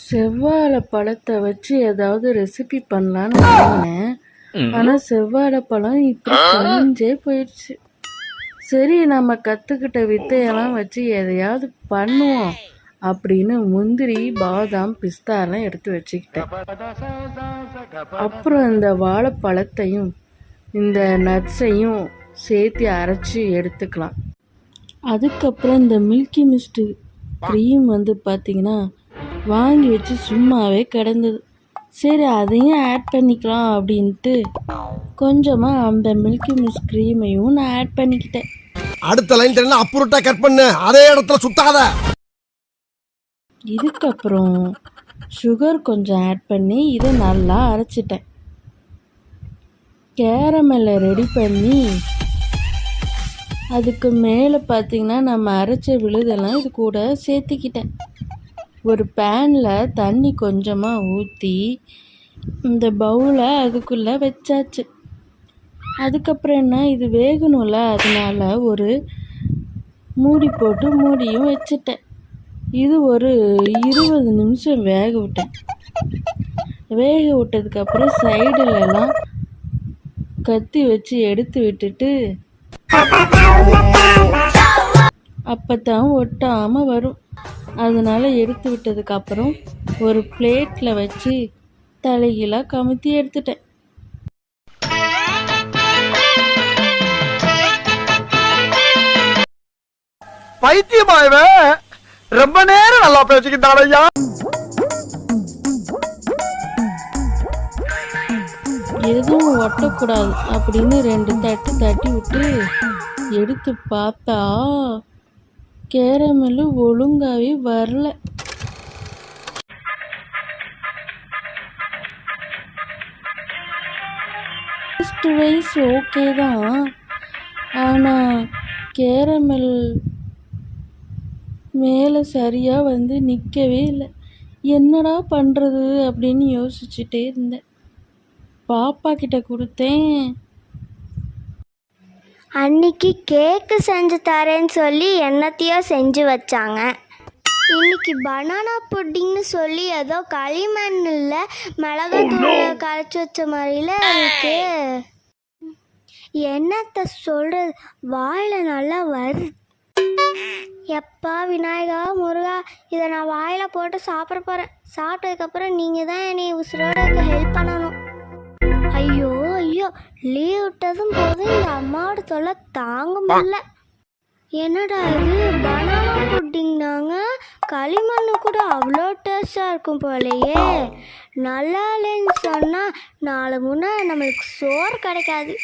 செவ்வாழை பழத்தை வச்சு ஏதாவது ரெசிபி பண்ணலான்னு வாங்கினேன் ஆனால் செவ்வாழை பழம் இப்படி கனிஞ்சே போயிடுச்சு. சரி நம்ம கற்றுக்கிட்ட வித்தையெல்லாம் வச்சு எதையாவது பண்ணுவோம் அப்படின்னு முந்திரி பாதாம் பிஸ்தாலாம் எடுத்து வச்சுக்கிட்டேன். அப்புறம் இந்த வாழைப்பழத்தையும் இந்த நட்ஸையும் சேர்த்து அரைச்சி எடுத்துக்கலாம். அதுக்கப்புறம் இந்த மில்கி மிஸ்ட்டு க்ரீம் வந்து பார்த்திங்கன்னா வாங்கி வச்சு சும்மாவே கிடந்தது. சரி அதையும் ஆட் பண்ணிக்கலாம் அப்படின்ட்டு கொஞ்சமாக அந்த மில்கி மிஸ்ட் க்ரீமையும் நான் ஆட் பண்ணிக்கிட்டேன். அடுத்த லைன் தெரியல அப்புறட்டா கட் பண்ணு. அதே இடத்துல சுத்தாத. இதுக்கப்புறம் சுகர் கொஞ்சம் ஆட் பண்ணி இதை நல்லா அரைச்சிட்டேன். கேரமெல்லை ரெடி பண்ணி அதுக்கு மேலே பார்த்தீங்கன்னா நம்ம அரைச்ச விழுதெல்லாம் இது கூட சேர்த்திக்கிட்டேன். ஒரு பேனில் தண்ணி கொஞ்சமாக ஊற்றி இந்த பவுலை அதுக்குள்ளே வச்சாச்சு. அதுக்கப்புறம் என்ன இது வேகணும்ல அதனால் ஒரு மூடி போட்டு மூடியும் வச்சுட்டேன். இது ஒரு இருபது நிமிஷம் வேக விட்டேன். வேக விட்டதுக்கப்புறம் சைடுலலாம் கத்தி வச்சு எடுத்து விட்டுட்டு அப்போ தான் ஒட்டாமல் வரும். அதனால் எடுத்து விட்டதுக்கப்புறம் ஒரு பிளேட்டில் வச்சு தலைகீழாக கமுத்தி எடுத்துட்டேன். பைத்தியமாயவே. ரொம்ப நேரம் நல்லா பேசிக்கிட்டான் ஐயா எதுவும் ஒட்டக்கூடாது அப்படின்னு ரெண்டு தட்டு தட்டி விட்டு எடுத்து பார்த்தா கேரமெல்லு ஒழுங்காவே வரல. டேஸ்ட் வைஸ் ஓகே தான். ஆனால் கேரமெல் மேலே சரியாக வந்து நிற்கவே இல்லை. என்னடா பண்ணுறது அப்படின்னு யோசிச்சுட்டே இருந்தேன். பாப்பா கிட்ட கொடுத்தேன். அன்னைக்கு கேக்கு செஞ்சு தரேன்னு சொல்லி என்னத்தையோ செஞ்சு வச்சாங்க. இன்னைக்கு பனானா புட்டிங்னு சொல்லி ஏதோ களிமண்ணில் மிளகாத்தூள் கரைச்சி வச்ச மாதிரில இருக்கு. என்னத்த சொல்றது? வாயில நல்லா வருது. எப்பா விநாயகா முருகா இதை நான் வாயில போட்டு சாப்பிட போறேன். சாப்பிட்டதுக்கப்புறம் நீங்கள் தான் என்னை உசுரோட ஹெல்ப் பண்ணணும். ஐயோ! லீவ் விட்டதும் போதும் இந்த அம்மாவோட தொல்லை தாங்க முடியல என்னடா இது? பனானா புட்டிங்னாங்க? களிமண்ணு கூட அவ்வளோ டேஸ்டாக இருக்கும் போலயே. நல்லா இல்லைன்னு சொன்னால் நாலு முன்னே நம்மளுக்கு சோறு கிடைக்காது.